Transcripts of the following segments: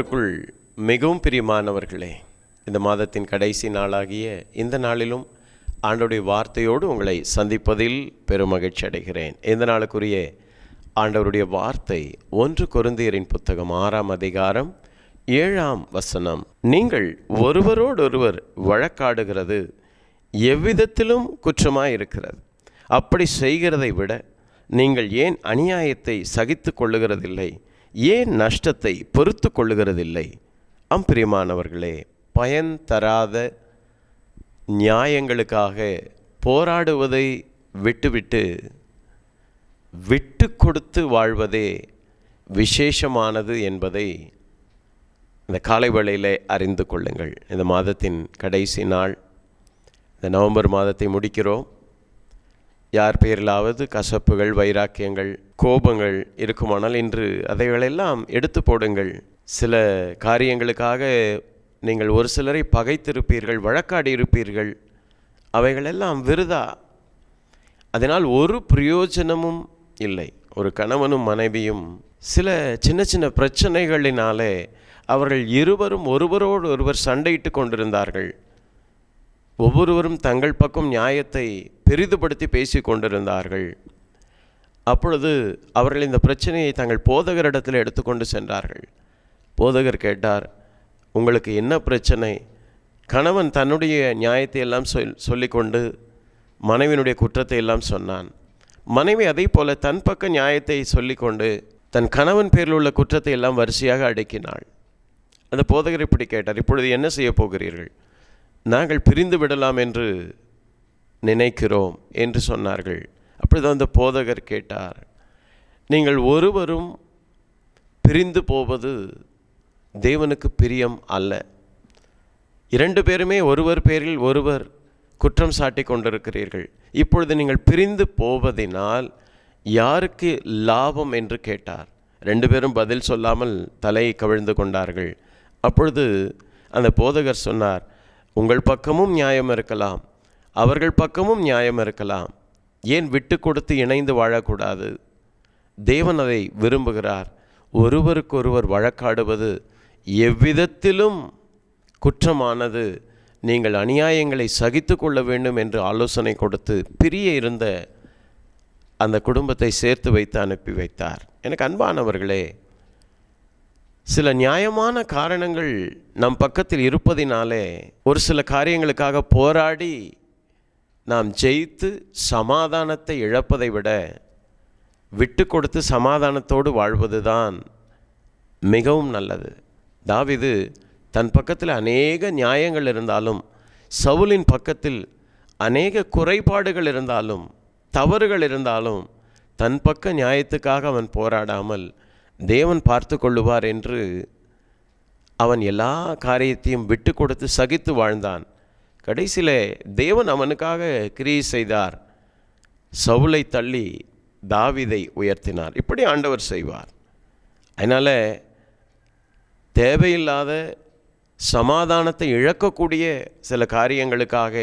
ஆண்டவருக்குள் மிகவும் பிரியமானவர்களே இந்த மாதத்தின் கடைசி நாளாகிய இந்த நாளிலும் ஆண்டவருடைய வார்த்தையோடு உங்களை சந்திப்பதில் பெருமகிழ்ச்சி அடைகிறேன். இந்த நாளுக்குரிய ஆண்டவருடைய வார்த்தை ஒன்று குருந்தியரின் புத்தகம் ஆறாம் அதிகாரம் ஏழாம் வசனம். நீங்கள் ஒருவரோடொருவர் வழக்காடுகிறது எவ்விதத்திலும் குற்றமாக இருக்கிறது அப்படி செய்கிறதை விட நீங்கள் ஏன் அநியாயத்தை சகித்து கொள்ளுகிறதில்லை? ஏன் நஷ்டத்தை பொறுத்து கொள்ளுகிறதில்லை? அம்பிரியமானவர்களே பயன் தராத நியாயங்களுக்காக போராடுவதை விட்டுவிட்டு விட்டு கொடுத்து வாழ்வதே விசேஷமானது என்பதை இந்த காலை வேளையிலே அறிந்து கொள்ளுங்கள். இந்த மாதத்தின் கடைசி நாள் இந்த நவம்பர் மாதத்தை முடிக்கிறோம். யார் பெயரிலாவது கசப்புகள் வைராக்கியங்கள் கோபங்கள் இருக்குமானால் இன்று அதைகளெல்லாம் எடுத்து போடுங்கள். சில காரியங்களுக்காக நீங்கள் ஒரு சிலரை பகைத்திருப்பீர்கள் வழக்காடி இருப்பீர்கள் அவைகளெல்லாம் விருதா? அதனால் ஒரு பிரயோஜனமும் இல்லை. ஒரு கணவனும் மனைவியும் சில சின்ன சின்ன பிரச்சனைகளினாலே அவர்கள் இருவரும் ஒருவரோடு ஒருவர் சண்டையிட்டு கொண்டிருந்தார்கள். ஒவ்வொருவரும் தங்கள் பக்கம் நியாயத்தை பெரிதுபடுத்தி பேசி கொண்டிருந்தார்கள். அப்பொழுது அவர்கள் இந்த பிரச்சனையை தங்கள் போதகரிடத்தில் எடுத்துக்கொண்டு சென்றார்கள். போதகர் கேட்டார் உங்களுக்கு என்ன பிரச்சனை? கணவன் தன்னுடைய நியாயத்தை எல்லாம் சொல் சொல்லிக்கொண்டு மனைவியினுடைய குற்றத்தை எல்லாம் சொன்னான். மனைவி அதே போல தன் பக்க நியாயத்தை சொல்லிக்கொண்டு தன் கணவன் பேரில் உள்ள குற்றத்தை எல்லாம் வரிசையாக அடுக்கினாள். அந்த போதகர் இப்படி கேட்டார் இப்பொழுது என்ன செய்ய போகிறீர்கள்? நாங்கள் பிரிந்து விடலாம் என்று நினைக்கிறோம் என்று சொன்னார்கள். அப்படிதான் அந்த போதகர் கேட்டார் நீங்கள் ஒருவரும் பிரிந்து போவது தேவனுக்கு பிரியம் அல்ல. இரண்டு பேருமே ஒருவர் பேரில் ஒருவர் குற்றம் சாட்டி கொண்டிருக்கிறீர்கள். இப்பொழுது நீங்கள் பிரிந்து போவதினால் யாருக்கு லாபம்? என்று கேட்டார். ரெண்டு பேரும் பதில் சொல்லாமல் தலையை கவிழ்ந்து கொண்டார்கள். அப்பொழுது அந்த போதகர் சொன்னார் உங்கள் பக்கமும் நியாயம் இருக்கலாம். அவர்கள் பக்கமும் நியாயம் இருக்கலாம். ஏன் விட்டு கொடுத்து இணைந்து வாழக்கூடாது? தேவன் அதை விரும்புகிறார். ஒருவருக்கொருவர் வழக்காடுவது எவ்விதத்திலும் குற்றமானது. நீங்கள் அநியாயங்களை சகித்து கொள்ள வேண்டும் என்று ஆலோசனை கொடுத்து பிரிய இருந்த அந்த குடும்பத்தை சேர்த்து வைத்து அனுப்பி வைத்தார். எனக்கு அன்பானவர்களே சில நியாயமான காரணங்கள் நம் பக்கத்தில் இருப்பதினாலே ஒரு சில காரியங்களுக்காக போராடி நாம் ஜெயித்து சமாதானத்தை இழப்பதை விட விட்டு கொடுத்து சமாதானத்தோடு வாழ்வதுதான் மிகவும் நல்லது. தாவிது தன் பக்கத்தில் அநேக நியாயங்கள் இருந்தாலும் சவுலின் பக்கத்தில் அநேக குறைபாடுகள் இருந்தாலும் தவறுகள் இருந்தாலும் தன் பக்க நியாயத்துக்காக அவன் போராடாமல் தேவன் பார்த்து கொள்ளுவார் என்று அவன் எல்லா காரியத்தையும் விட்டு கொடுத்து சகித்து வாழ்ந்தான். கடைசியில் தேவன் அவனுக்காக கிரியை செய்தார். சவுலை தள்ளி தாவிதை உயர்த்தினார். இப்படி ஆண்டவர் செய்வார். அதனால் தேவையில்லாத சமாதானத்தை இழக்கக்கூடிய சில காரியங்களுக்காக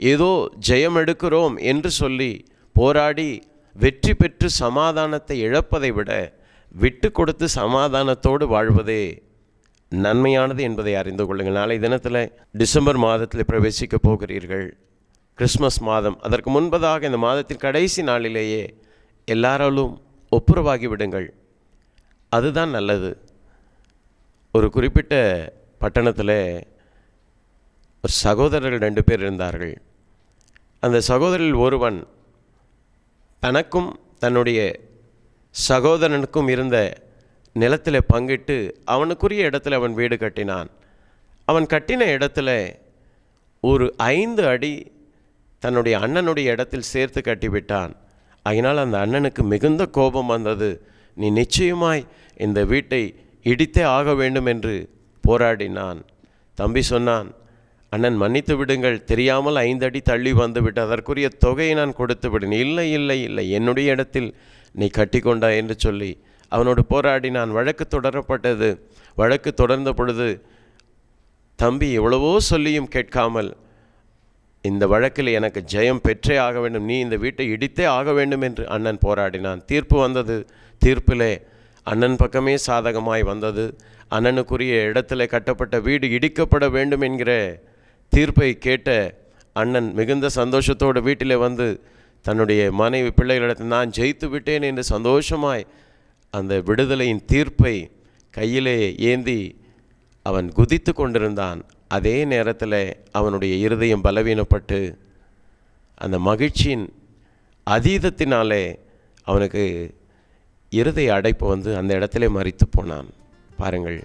ஏதோ ஜெயம் எடுக்கிறோம் என்று சொல்லி போராடி வெற்றி பெற்று சமாதானத்தை இழப்பதை விட விட்டு கொடுத்து சமாதானத்தோடு வாழ்வதே நன்மையானது என்பதை அறிந்து கொள்ளுங்கள். நாளை தினத்தில் டிசம்பர் மாதத்தில் பிரவேசிக்க போகிறீர்கள். கிறிஸ்மஸ் மாதம். அதற்கு முன்பதாக இந்த மாதத்தின் கடைசி நாளிலேயே எல்லாராலும் ஒப்புரவாகி விடுங்கள். அதுதான் நல்லது. ஒரு குறிப்பிட்ட பட்டணத்தில் ஒரு சகோதரர்கள் ரெண்டு பேர் இருந்தார்கள். அந்த சகோதரில் ஒருவன் தனக்கும் தன்னுடைய சகோதரனுக்கும் இருந்த நிலத்தில் பங்கிட்டு அவனுக்குரிய இடத்துல அவன் வீடு கட்டினான். அவன் கட்டின இடத்துல ஒரு ஐந்து அடி தன்னுடைய அண்ணனுடைய இடத்தில் சேர்த்து கட்டிவிட்டான். அதனால் அந்த அண்ணனுக்கு மிகுந்த கோபம் வந்தது. நீ நிச்சயமாய் இந்த வீட்டை இடித்தே ஆக வேண்டும் என்று போராடினான். தம்பி சொன்னான் அண்ணன் மன்னித்து விடுங்கள். தெரியாமல் ஐந்தடி தள்ளி வந்துவிட்டு அதற்குரிய தொகையை நான் கொடுத்து விடுனேன் இல்லை இல்லை இல்லை. என்னுடைய இடத்தில் நீ கட்டி கொண்டா என்று சொல்லி அவனோடு போராடினான் வழக்கு தொடரப்பட்டது. வழக்கு தொடர்ந்த பொழுது தம்பி எவ்வளவோ சொல்லியும் கேட்காமல் இந்த வழக்கில் எனக்கு ஜெயம் பெற்றே ஆக வேண்டும் நீ இந்த வீட்டை இடித்தே ஆக வேண்டும் என்று அண்ணன் போராடினான். தீர்ப்பு வந்தது. தீர்ப்பிலே அண்ணன் பக்கமே சாதகமாய் வந்தது. அண்ணனுக்குரிய இடத்துல கட்டப்பட்ட வீடு இடிக்கப்பட வேண்டும் என்கிற தீர்ப்பை கேட்ட அண்ணன் மிகுந்த சந்தோஷத்தோடு வீட்டிலே வந்து தன்னுடைய மனைவி பிள்ளைகளிடத்தில் நான் ஜெயித்து விட்டேன் என்று சந்தோஷமாய் அந்த விடுதலையின் தீர்ப்பை கையிலே ஏந்தி அவன் குதித்து கொண்டிருந்தான். அதே நேரத்தில் அவனுடைய இருதயம் பலவீனப்பட்டு அந்த மகிழ்ச்சியின் அதீதத்தினாலே அவனுக்கு இருதய அடைப்பு வந்து அந்த இடத்துல மறித்து போனான். பாருங்கள்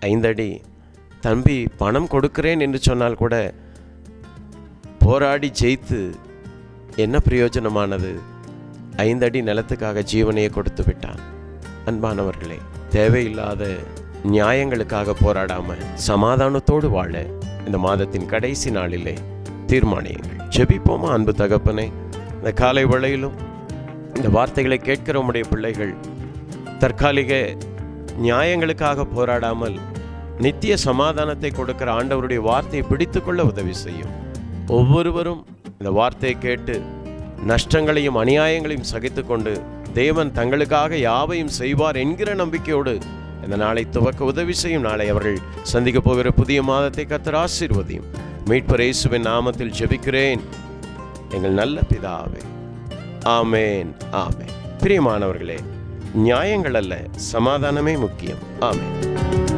ஐந்தடி தம்பி பணம் கொடுக்கிறேன் என்று சொன்னால் கூட போராடி ஜெயித்து என்ன பிரயோஜனமானது? ஐந்தடி நிலத்துக்காக ஜீவனையை கொடுத்து விட்டான். அன்பானவர்களே தேவையில்லாத நியாயங்களுக்காக போராடாம சமாதானத்தோடு வாழ இந்த மாதத்தின் கடைசி நாளிலே தீர்மானியுங்கள். ஜெபிப்போமா அன்பு தகப்பனே? இந்த காலை வேளையிலும் இந்த வார்த்தைகளை கேட்கிற உடைய பிள்ளைகள் தற்காலிக நியாயங்களுக்காக போராடாமல் நித்திய சமாதானத்தை கொடுக்கிற ஆண்டவருடைய வார்த்தையை பிடித்துக்கொள்ள உதவி செய்யும். ஒவ்வொருவரும் இந்த வார்த்தையை கேட்டு நஷ்டங்களையும் அநியாயங்களையும் சகித்துக்கொண்டு தேவன் தங்களுக்காக யாவையும் செய்வார் என்கிற நம்பிக்கையோடு இந்த நாளை துவக்க உதவி செய்யும் நாளை அவர்கள் சந்திக்கப் போகிற புதிய மாதத்தை கத்தர் ஆசீர்வதியும். மீட்பர் இயேசுவின் நாமத்தில் ஜெபிக்கிறேன். எங்கள் நல்ல பிதாவே. ஆமேன் ஆமேன். பிரியமானவர்களே நியாயங்கள் அல்ல சமாதானமே முக்கியம். ஆமேன்.